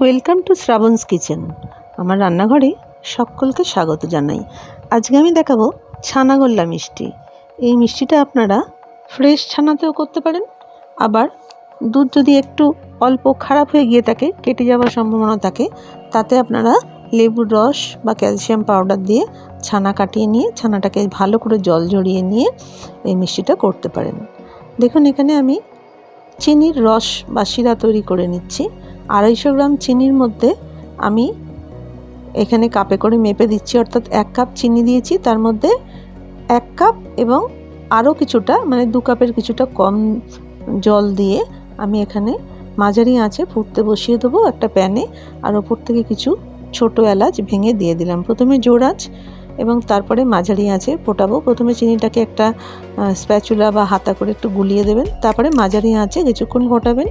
Welcome to শ্রাবণস kitchen. আমার রান্নাঘরে সকলকে স্বাগত জানাই। আজকে আমি দেখাবো ছানাগোল্লা মিষ্টি। এই মিষ্টিটা আপনারা ফ্রেশ ছানাতেও করতে পারেন, আবার দুধ যদি একটু অল্প খারাপ হয়ে গিয়ে থাকে, কেটে যাওয়ার সম্ভাবনা থাকে, তাতে আপনারা লেবুর রস বা ক্যালসিয়াম পাউডার দিয়ে ছানা কাটিয়ে নিয়ে, ছানাটাকে ভালো করে জল ঝরিয়ে নিয়ে এই মিষ্টিটা করতে পারেন। দেখুন, এখানে আমি চিনির রস বা শিরা তৈরি করে নিচ্ছি। আড়াইশো গ্রাম চিনির মধ্যে আমি এখানে কাপে করে মেপে দিচ্ছি, অর্থাৎ এক কাপ চিনি দিয়েছি, তার মধ্যে এক কাপ এবং আরও কিছুটা মানে দু কাপের কিছুটা কম জল দিয়ে আমি এখানে মাঝারি আঁচে ফুটতে বসিয়ে দেবো একটা প্যানে, আর ওপর থেকে কিছু ছোটো এলাচ ভেঙে দিয়ে দিলাম। প্রথমে জোর আঁচ এবং তারপরে মাঝারি আঁচে ফোটাবো। প্রথমে চিনিটাকে একটা স্প্যাচুলা বা হাতা করে একটু গুলিয়ে দেবেন। তারপরে মাঝারি আঁচে কিছুক্ষণ ফোটাবেন।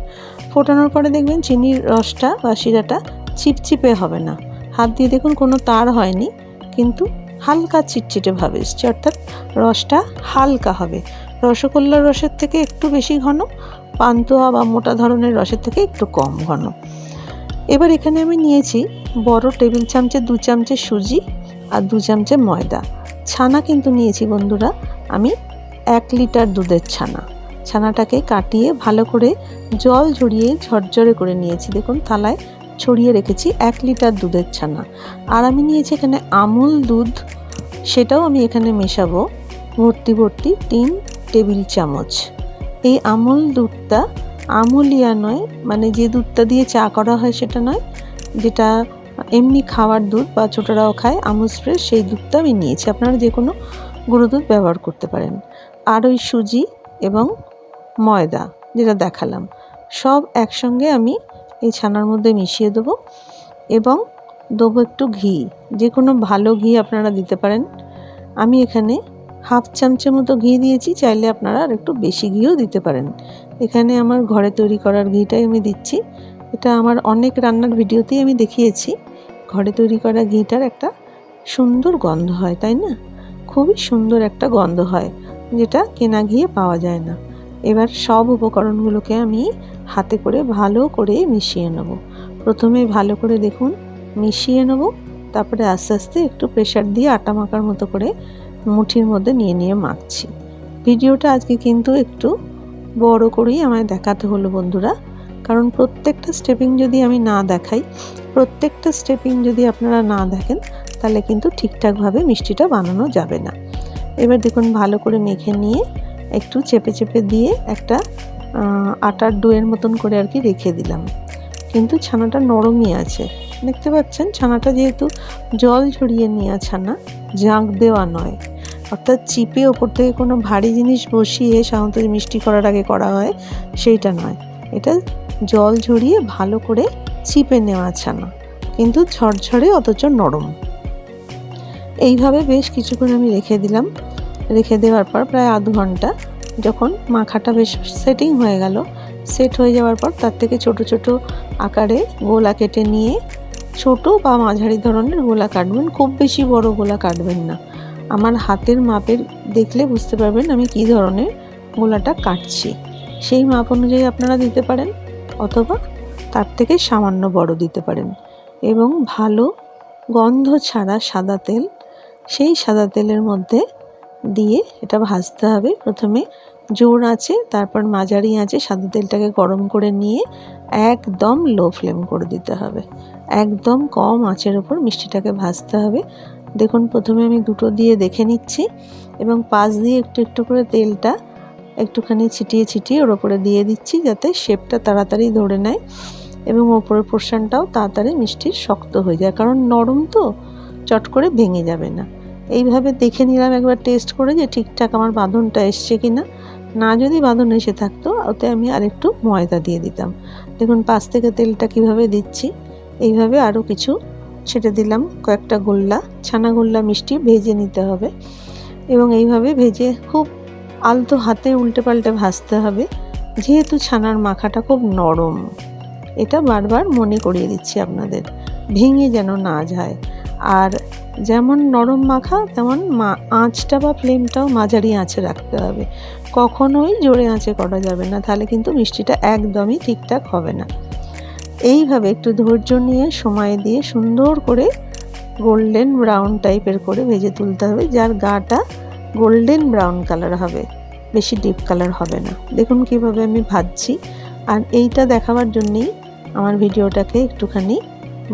ফোটানোর পরে দেখবেন চিনির রসটা বা শিরাটা চিপচিপে হবে না। হাত দিয়ে দেখুন কোনো তার হয়নি, কিন্তু হালকা চিটচিটে ভাবে এসছে। অর্থাৎ রসটা হালকা হবে। রসগোল্লার রসের থেকে একটু বেশি ঘন, পান্তুয়া বা মোটা ধরনের রসের থেকে একটু কম ঘন। এবার এখানে আমি নিয়েছি বড় টেবিল চামচে দু চামচে সুজি আর দু চামচে ময়দা। ছানা কিন্তু নিয়েছি বন্ধুরা, আমি এক লিটার দুধের ছানা। ছানাটাকে কাটিয়ে ভালো করে জল ঝরিয়ে ঝরঝরে করে নিয়েছি। দেখুন, থালায় ছড়িয়ে রেখেছি এক লিটার দুধের ছানা। আর আমি নিয়েছি এখানে আমুল দুধ। সেটাও আমি এখানে মেশাবো। ভর্তি ভর্তি তিন টেবিল চামচ। এই আমুল দুধটা, আমুলিয়া নয় মানে যে দুধটা দিয়ে চা করা হয় সেটা নয়, যেটা এমনি খাওয়ার দুধ বা ছোটরাও খায়, আমুল স্প্রে সেই দুধটা আমি নিয়েছি। আপনারা যে কোনো গুঁড়ো দুধ ব্যবহার করতে পারেন। আর ওই সুজি এবং ময়দা যেটা দেখালাম, সব একসঙ্গে আমি এই ছানার মধ্যে মিশিয়ে দেবো এবং দেবো একটু ঘি। যে কোনো ভালো ঘি আপনারা দিতে পারেন। আমি এখানে হাফ চামচের মতো ঘি দিয়েছি, চাইলে আপনারা আর একটু বেশি ঘিও দিতে পারেন। এখানে আমার ঘরে তৈরি করার ঘিটাই আমি দিচ্ছি। এটা আমার অনেক রান্নার ভিডিওতেই আমি দেখিয়েছি। ঘরে তৈরি করা ঘিটার একটা সুন্দর গন্ধ হয়, তাই না? খুবই সুন্দর একটা গন্ধ হয়, যেটা কেনা ঘিয়ে পাওয়া যায় না। এবার সব উপকরণগুলোকে আমি হাতে করে ভালো করে মিশিয়ে নেব। প্রথমে ভালো করে দেখুন, মিশিয়ে নেব, তারপরে আস্তে আস্তে একটু প্রেশার দিয়ে আটা মাখার মতো করে মুঠির মধ্যে নিয়ে নিয়ে মাখছি। ভিডিওটা আজকে কিন্তু একটু বড় করেই আমায় দেখাতে হলো বন্ধুরা। কারণ প্রত্যেকটা স্টেপিং যদি আমি না দেখাই, প্রত্যেকটা স্টেপিং যদি আপনারা না দেখেন, তাহলে কিন্তু ঠিকঠাকভাবে মিষ্টিটা বানানো যাবে না। এবার দেখুন, ভালো করে মেখে নিয়ে একটু চেপে চেপে দিয়ে একটা আটার ডোয়ের মতন করে আর কি রেখে দিলাম। কিন্তু ছানাটা নরমই আছে। দেখতে পাচ্ছেন, ছানাটা যেহেতু জল ঝরিয়ে নেওয়া ছানা, জাঁক দেওয়া নয়। অর্থাৎ চিপে ওপর থেকে কোনো ভারী জিনিস বসিয়ে সাধারণত মিষ্টি করার আগে করা হয়, সেইটা নয়। এটা জল ঝরিয়ে ভালো করে চিপে নেওয়া ছানা কিন্তু ঝরঝরে অথচ নরম। এইভাবে বেশ কিছুক্ষণ আমি রেখে দিলাম। রেখে দেওয়ার পর প্রায় আধ ঘণ্টা যখন মাখাটা বেশ সেটিং হয়ে গেল সেট হয়ে যাওয়ার পর তার থেকে ছোট ছোট আকারে গোলা কেটে নিয়ে ছোট বা মাঝারি ধরনের গোলা কাটবেন, খুব বেশি বড় গোলা কাটবেন না। আমার হাতের মাপের দেখলে বুঝতে পারবেন আমি কি ধরনের গোলাটা কাটছি। সেই মাপ অনুযায়ী আপনারা দিতে পারেন। অথবা তার থেকে সামান্য বড় দিতে পারেন। এবং ভালো গন্ধ ছাড়া সাদা তেল, সেই সাদা তেলের মধ্যে দিয়ে এটা ভাজতে হবে। প্রথমে জোর আছে, তারপর মাঝারি আছে, সাদা তেলটাকে গরম করে নিয়ে একদম লো ফ্লেম করে দিতে হবে। একদম কম আঁচের ওপর মিষ্টিটাকে ভাজতে হবে। দেখুন, প্রথমে আমি দুটো দিয়ে দেখে নিচ্ছি এবং পাশ দিয়ে একটু একটু করে তেলটা একটুখানি ছিটিয়ে ছিটিয়ে ওর ওপরে দিয়ে দিচ্ছি যাতে শেপটা তাড়াতাড়ি ধরে নেয় এবং ওপরের পোর্শনটাও তাড়াতাড়ি মিষ্টির শক্ত হয়ে যায়। কারণ নরম তো, চট করে ভেঙে যাবে না। এইভাবে দেখে নিলাম একবার টেস্ট করে যে ঠিকঠাক আমার বাঁধনটা এসছে কি না না যদি বাঁধন এসে থাকতো, ওতে আমি আরেকটু ময়দা দিয়ে দিতাম। দেখুন পাশ থেকে তেলটা কীভাবে দিচ্ছি, এইভাবে আরও কিছু ছেটে দিলাম, কয়েকটা গোল্লা, ছানা গোল্লা মিষ্টি ভেজে নিতে হবে। এবং এইভাবে ভেজে খুব আলতো হাতে উল্টে পাল্টে ভাজতে হবে। যেহেতু ছানার মাখাটা খুব নরম। এটা বারবার মনে করিয়ে দিচ্ছি আপনাদের। ভেঙে যেন না যায়। আর যেমন নরম মাখা, তেমন মা আঁচটা বা ফ্লেমটাও মাঝারি আঁচে রাখতে হবে। কখনোই জোরে আঁচে করা যাবে না, তাহলে কিন্তু মিষ্টিটা একদমই ঠিকঠাক হবে না। এইভাবে একটু ধৈর্য নিয়ে, সময় দিয়ে সুন্দর করে গোল্ডেন ব্রাউন টাইপের করে ভেজে তুলতে হবে, যার গাটা গোল্ডেন ব্রাউন কালার হবে, বেশি ডিপ কালার হবে না। দেখুন কীভাবে আমি ভাজছি। আর এইটা দেখাবার জন্যেই আমার ভিডিওটাকে একটুখানি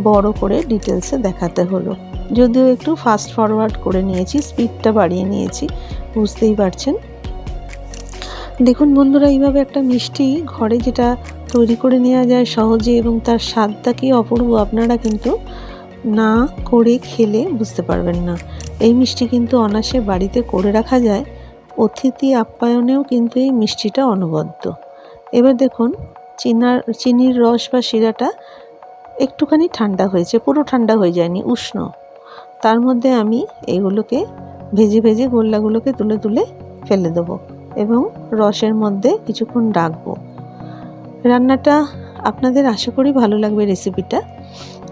বড় করে ডিটেলসে দেখাতে হলো। যদিও একটু ফাস্ট ফরওয়ার্ড করে নিয়েছি, স্পিডটা বাড়িয়ে নিয়েছি, বুঝতেই পারছেন? দেখুন বন্ধুরা, এইভাবে একটা মিষ্টি ঘরে যেটা তৈরি করে নেওয়া যায় সহজে এবং তার স্বাদটা কি অপূর্ব, আপনারা কিন্তু না করে খেলে বুঝতে পারবেন না। এই মিষ্টি কিন্তু অনাসে বাড়িতে করে রাখা যায়। অতিথি আপ্যায়নেও কিন্তু এই মিষ্টিটা অনবদ্য। এবার দেখুন, চিনার, চিনির রস বা শিরাটা একটুখানি ঠান্ডা হয়েছে, পুরো ঠান্ডা হয়ে যায়নি, উষ্ণ। তার মধ্যে আমি এইগুলোকে ভেজে ভেজে গোল্লাগুলোকে তুলে তুলে ফেলে দেবো এবং রসের মধ্যে কিছুক্ষণ রাখব। রান্নাটা আপনাদের আশা করি ভালো লাগবে রেসিপিটা।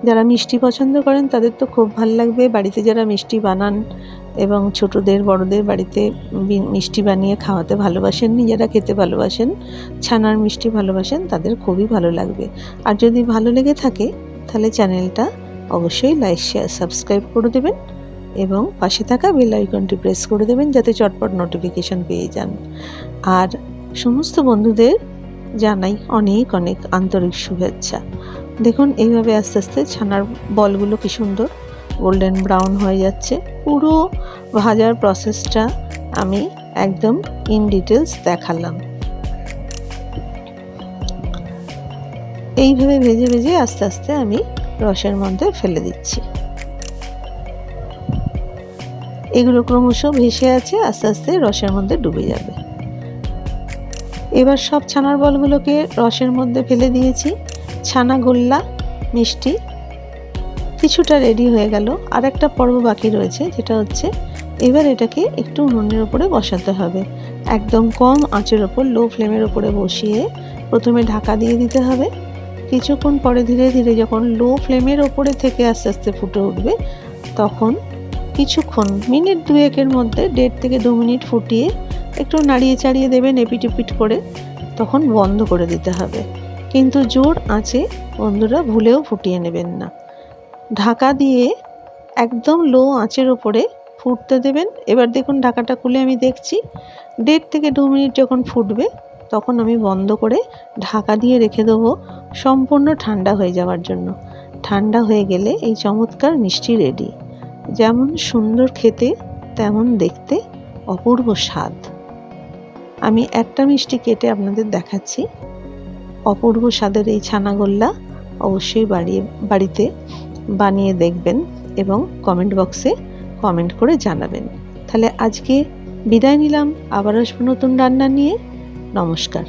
যারা মিষ্টি পছন্দ করেন, তাদের তো খুব ভালো লাগবে। বাড়িতে যারা মিষ্টি বানান এবং ছোটদের, বড়দের বাড়িতে মিষ্টি বানিয়ে খাওয়াতে ভালোবাসেন নিজেরা খেতে ভালোবাসেন, ছানার মিষ্টি ভালোবাসেন, তাদের খুবই ভালো লাগবে। আর যদি ভালো লেগে থাকে, তাহলে চ্যানেলটা অবশ্যই লাইক, শেয়ার, সাবস্ক্রাইব করে দেবেন এবং পাশে থাকা বেল আইকনটি প্রেস করে দেবেন যাতে চটপট নোটিফিকেশন পেয়ে যান। আর সমস্ত বন্ধুদের জানাই অনেক অনেক আন্তরিক শুভেচ্ছা। দেখুন, এইভাবে আস্তে আস্তে ছানার বলগুলো কি সুন্দর গোল্ডেন ব্রাউন হয়ে যাচ্ছে। পুরো ভাজার প্রসেসটা আমি একদম ইন ডিটেলস দেখালাম। এইভাবে ভেজে ভেজে আস্তে আস্তে আমি রসের মধ্যে ফেলে দিচ্ছি। এগুলো ক্রমশ ভেসে আছে, আস্তে আস্তে রসের মধ্যে ডুবে যাবে। এবার সব ছানার বলগুলোকে রসের মধ্যে ফেলে দিয়েছি। ছানা গোল্লা মিষ্টি, কিছুটা রেডি হয়ে গেল। আর একটা পর্ব বাকি রয়েছে, যেটা হচ্ছে এবার এটাকে একটু উনুনের ওপরে বসাতে হবে। একদম কম আঁচের ওপর লো ফ্লেমের ওপরে বসিয়ে প্রথমে ঢাকা দিয়ে দিতে হবে। কিছুক্ষণ পরে ধীরে ধীরে যখন লো ফ্লেমের ওপরে থেকে আস্তে আস্তে ফুটে উঠবে, তখন কিছুক্ষণ, মিনিট দুয়েকের মধ্যে, দেড় থেকে দু মিনিট ফুটিয়ে একটু নাড়িয়ে চাড়িয়ে দেবেন এপিট এপিট করে, তখন বন্ধ করে দিতে হবে। কিন্তু জোর আঁচে বন্ধুরা ভুলেও ফুটিয়ে নেবেন না। ঢাকা দিয়ে একদম লো আঁচের ওপরে ফুটতে দেবেন। এবার দেখুন ঢাকাটা খুলে আমি দেখছি, দেড় থেকে দু মিনিট যখন ফুটবে তখন আমি বন্ধ করে ঢাকা দিয়ে রেখে দেবো সম্পূর্ণ ঠান্ডা হয়ে যাওয়ার জন্য। ঠান্ডা হয়ে গেলে এই চমৎকার মিষ্টি রেডি। যেমন সুন্দর খেতে, তেমন দেখতে অপূর্ব স্বাদ। আমি একটা মিষ্টি কেটে আপনাদের দেখাচ্ছি। অপূর্ব স্বাদের এই ছানাগোল্লা অবশ্যই বাড়িয়ে বাড়িতে বানিয়ে দেখবেন এবং কমেন্ট বক্সে কমেন্ট করে জানাবেন। তাহলে আজকে বিদায় নিলাম, আবার আসব নতুন রান্না নিয়ে। নমস্কার।